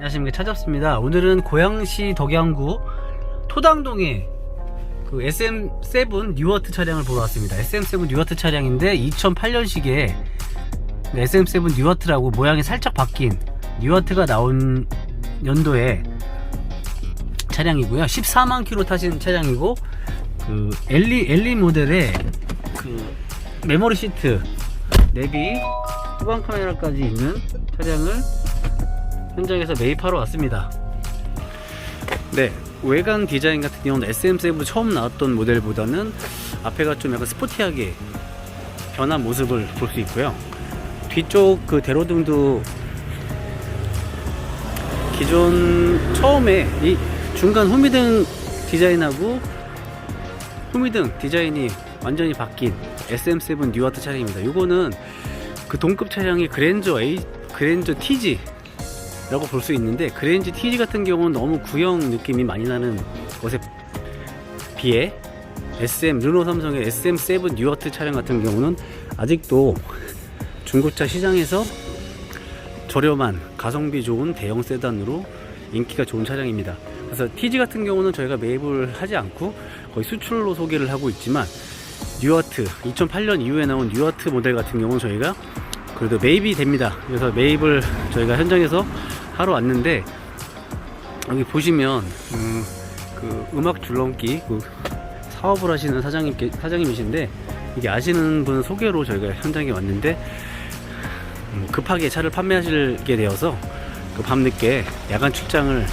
안녕하십니까. 찾았습니다. 오늘은 고양시 덕양구 토당동에 그 SM7 뉴어트 차량을 보러 왔습니다. SM7 뉴어트 차량인데 2008년식에 SM7 뉴어트라고 모양이 살짝 바뀐 뉴어트가 나온 연도에 차량이고요. 14만 킬로 타신 차량이고 그 엘리 엘리 모델의 그 메모리 시트 내비 후방 카메라까지 있는 차량을 현장에서 매입하러 왔습니다. 네, 외관 디자인 같은 경우는 SM7 처음 나왔던 모델보다는 앞에가 좀 약간 스포티하게 변한 모습을 볼 수 있고요. 뒤쪽 그 대로등도 기존 처음에 이 중간 후미등 디자인하고 후미등 디자인이 완전히 바뀐 SM7 뉴아트 차량입니다. 이거는 그 동급 차량의 그랜저 A 그랜저 TG 라고 볼 수 있는데 그랜저 TG 같은 경우는 너무 구형 느낌이 많이 나는 것에 비해 SM 르노 삼성의 SM7 뉴어트 차량 같은 경우는 아직도 중고차 시장에서 저렴한 가성비 좋은 대형 세단으로 인기가 좋은 차량입니다. 그래서 TG 같은 경우는 저희가 매입을 하지 않고 거의 수출로 소개를 하고 있지만 뉴어트 2008년 이후에 나온 뉴어트 모델 같은 경우는 저희가 그래도 매입이 됩니다. 그래서 매입을 저희가 현장에서 하러 왔는데 여기 보시면 음, 그 음악 줄넘기 그 사업을 하시는 사장님 사장님이신데 이게 아시는 분 소개로 저희가 현장에 왔는데 음, 급하게 차를 판매하시게 되어서 그 밤늦게 야간 출장을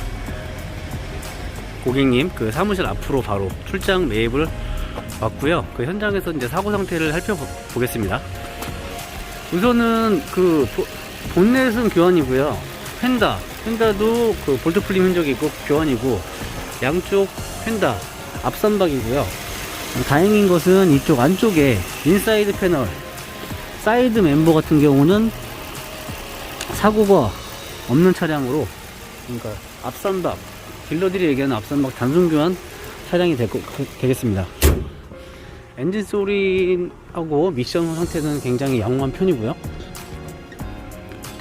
고객님 그 사무실 앞으로 바로 출장 매입을 왔고요. 그 현장에서 이제 사고 상태를 살펴보겠습니다. 우선은 그 보- 본넷은 교환이고요. 펜다, 펜다도 그 볼트 풀림 흔적이 있고 교환이고 양쪽 펜다 앞선박이고요. 어, 다행인 것은 이쪽 안쪽에 인사이드 패널, 사이드 멤버 같은 경우는 사고가 없는 차량으로 그러니까 앞선박 딜러들이 얘기하는 앞선박 단순 교환 차량이 될 거, 되겠습니다. 엔진 소리하고 미션 상태는 굉장히 양호한 편이고요.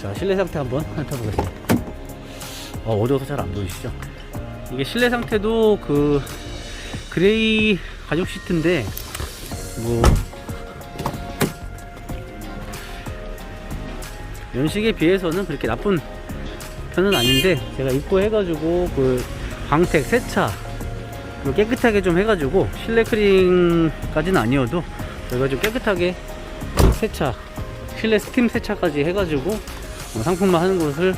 자, 실내 상태 한번 살펴보겠습니다. 어, 어두워서 잘 안 보이시죠? 이게 실내 상태도 그 그레이 가죽 시트인데 뭐 연식에 비해서는 그렇게 나쁜 편은 아닌데 제가 입고 해가지고 그 광택 세차 그 깨끗하게 좀 해가지고 실내 크링까지는 아니어도 저희가 좀 깨끗하게 세차 실내 스팀 세차까지 해가지고 어, 상품화 하는 것을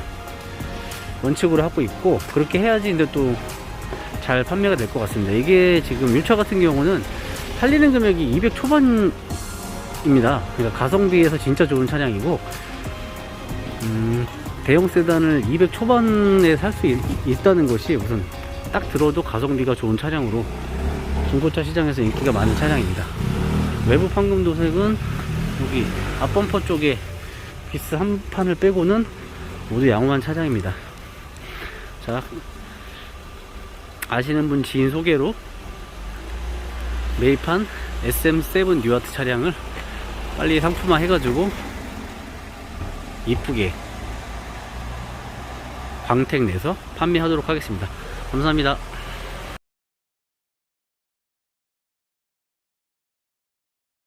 원칙으로 하고 있고 그렇게 해야지 근데 또 잘 판매가 될 것 같습니다. 이게 지금 1차 같은 경우는 팔리는 금액이 200 초반입니다. 그러니까 가성비에서 진짜 좋은 차량이고 음, 대형 세단을 200 초반에 살 수 있다는 것이 우선 딱 들어도 가성비가 좋은 차량으로 중고차 시장에서 인기가 많은 차량입니다. 외부 판금 도색은 여기 앞범퍼 쪽에 비스 한 판을 빼고는 모두 양호한 차량입니다. 자, 아시는 분 지인 소개로 매입한 SM7 뉴아트 차량을 빨리 상품화 해가지고 이쁘게 광택 내서 판매하도록 하겠습니다. 감사합니다.